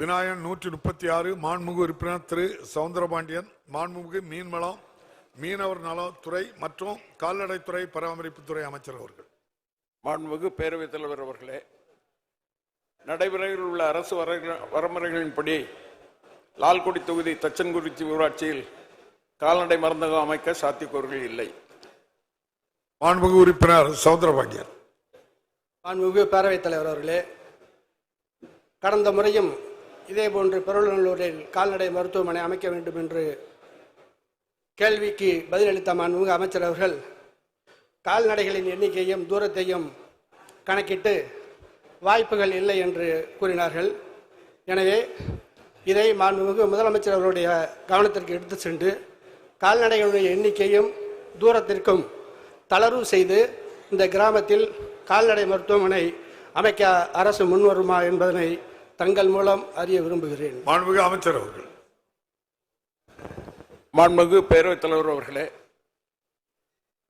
விநாயகன் நூற்றி முப்பத்தி ஆறு மாண்புமிகு உறுப்பினர் திரு. சவுந்தரபாண்டியன் மாண்புமிகு மீன்வளம் மீனவர் நலத்துறை மற்றும் கால்நடைத்துறை பராமரிப்புத்துறை அமைச்சர் அவர்கள். மாண்புமிகு பேரவைத் தலைவர் அவர்களே நடைமுறையில் உள்ள அரசு வரமுறைகளின்படி லால்குடி தொகுதி தச்சன்குறிச்சி ஊராட்சியில் கால்நடை மருந்தகம் அமைக்க சாத்தியக்கூறுகள் இல்லை. மாண்புமிகு உறுப்பினர் சவுந்தரபாண்டியன். மாண்புமிகு பேரவைத் தலைவர் அவர்களே கடந்த முறையும் இதேபோன்று பெருநல்லூரில் கால்நடை மருத்துவமனை அமைக்க வேண்டும் என்று கேள்விக்கு பதிலளித்த மாண்புமிகு அமைச்சர் அவர்கள் கால்நடைகளின் எண்ணிக்கையும் தூரத்தையும் கணக்கிட்டு வாய்ப்புகள் இல்லை என்று கூறினார்கள். எனவே இதை மாண்புமிகு முதலமைச்சர் அவருடைய கவனத்திற்கு எடுத்து சென்று கால்நடைகளுடைய எண்ணிக்கையும் தூரத்திற்கும் தளர்வு செய்து இந்த கிராமத்தில் கால்நடை மருத்துவமனை அமைக்க அரசு முன்வருமா என்பதனை தங்கள் மூலம் அறிய விரும்புகிறேன். மாண்புமிகு அமைச்சர் அவர்கள். மாண்புமிகு பேரவைத் தலைவர் அவர்களே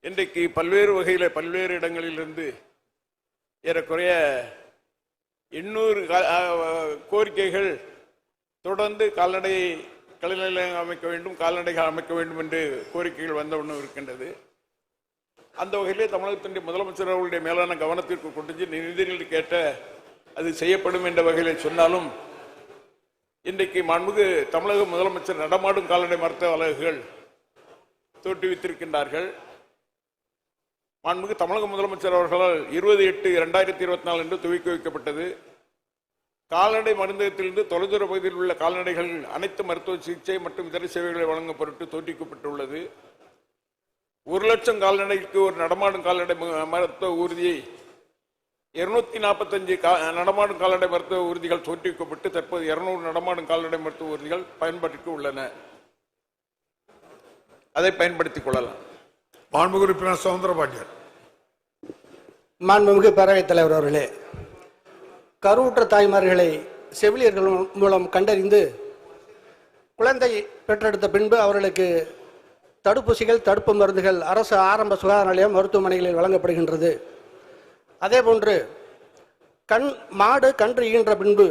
இன்றைக்கு பல்வேறு வகையில பல்வேறு இடங்களிலிருந்து ஏறக்குறைய எண்ணூறு கோரிக்கைகள் தொடர்ந்து கால்நடை கலைநிலையம் அமைக்க வேண்டும் கால்நடைகள் அமைக்க வேண்டும் என்று கோரிக்கைகள் வந்த ஒன்று இருக்கின்றது. அந்த வகையிலே தமிழகத்தினுடைய முதலமைச்சர் அவர்களுடைய மேலான கவனத்திற்கு கொண்டு சென்று நிதிகள் கேட்ட அது செய்யப்படும் என்ற வகையில் சொன்னாலும் இன்றைக்கு மாண்புமிகு தமிழக முதலமைச்சர் நடமாடும் கால்நடை மருத்துவ அலகுகள் தோற்றுவித்திருக்கின்றார்கள். மாண்புமிகு தமிழக முதலமைச்சர் அவர்களால் இருபது எட்டு இரண்டாயிரத்தி இருபத்தி நாலு என்று துவக்கி வைக்கப்பட்டது. கால்நடை மருந்தகத்திலிருந்து தொலைதூர பகுதியில் உள்ள கால்நடைகள் அனைத்து மருத்துவ சிகிச்சை மற்றும் இதர சேவைகளை வழங்கும் பொருட்டு தோற்றுவிக்கப்பட்டுள்ளது. ஒரு லட்சம் கால்நடைக்கு ஒரு நடமாடும் கால்நடை ம- மருத்துவ ஊர்தியை இருநூத்தி நாற்பத்தஞ்சு நடமாடும் கால்நடை மருத்துவ ஊர்திகள் தோற்றுவிக்கப்பட்டு தற்போது இருநூறு நடமாடும் கால்நடை மருத்துவ ஊர்திகள் பயன்பாட்டிற்கு உள்ளன. அதை பயன்படுத்திக் கொள்ளலாம். மாண்புமிகு உறுப்பினர் சவுந்தரபாண்டியன். மாண்புமிகு பேரவைத் தலைவர் அவர்களே கருவுற்ற தாய்மார்களை செவிலியர்கள் மூலம் கண்டறிந்து குழந்தை பெற்றெடுத்த பின்பு அவர்களுக்கு தடுப்பூசிகள் தடுப்பு மருந்துகள் அரசு ஆரம்ப சுகாதார நிலையம் மருத்துவமனைகளில் வழங்கப்படுகின்றது. அதே போன்று கண் மாடு கன்று ஈன்ற பின்பு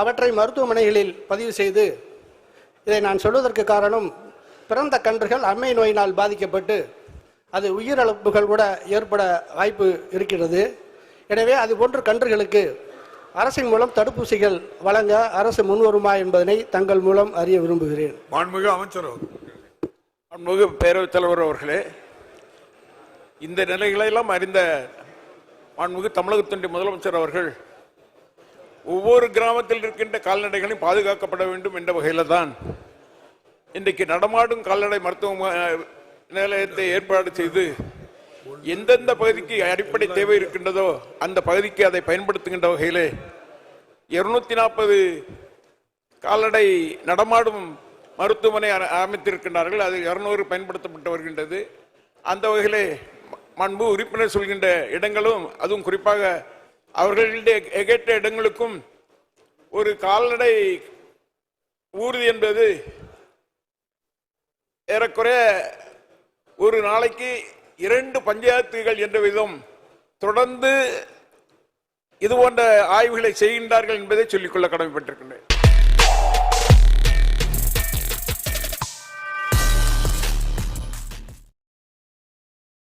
அவற்றை மருத்துவமனைகளில் பதிவு செய்து இதை நான் சொல்வதற்கு காரணம் பிறந்த கன்றுகள் அம்மை நோயினால் பாதிக்கப்பட்டு அது உயிரிழப்புகள் கூட ஏற்பட வாய்ப்பு இருக்கிறது. எனவே அது போன்ற கன்றுகளுக்கு அரசின் மூலம் தடுப்பூசிகள் வழங்க அரசு முன்வருமா என்பதனை தங்கள் மூலம் அறிய விரும்புகிறேன். மாண்புமிகு அமைச்சர். மாண்புமிகு பேரவைத் தலைவர் அவர்களே இந்த நிலைகளெல்லாம் அறிந்த மாண்புமிகு தமிழகத்தினுடைய முதலமைச்சர் அவர்கள் ஒவ்வொரு கிராமத்தில் இருக்கின்ற கால்நடைகளையும் பாதுகாக்கப்பட வேண்டும் என்ற வகையில் தான் இன்றைக்கு நடமாடும் கால்நடை மருத்துவ நிலையத்தை ஏற்பாடு செய்து எந்தெந்த பகுதிக்கு அடிப்படை தேவை இருக்கின்றதோ அந்த பகுதிக்கு அதை பயன்படுத்துகின்ற வகையிலே இருநூத்தி நாற்பது கால்நடை நடமாடும் மருத்துவமனை அமைத்திருக்கின்றார்கள். அது இருநூறு பயன்படுத்தப்பட்டு வருகின்றது. அந்த வகையிலே மண்பு உறுப்பினர் சொல்கின்ற இடங்களும் அதுவும் குறிப்பாக அவர்களுடைய எகேற்ற இடங்களுக்கும் ஒரு கால்நடை ஊர்தி என்பது ஏறக்குறைய ஒரு நாளைக்கு இரண்டு பஞ்சாயத்துகள் என்ற விதம் தொடர்ந்து இது போன்ற ஆய்வுகளை செய்கின்றார்கள் என்பதை சொல்லிக்கொள்ள கடமைப்பட்டிருக்கின்றேன்.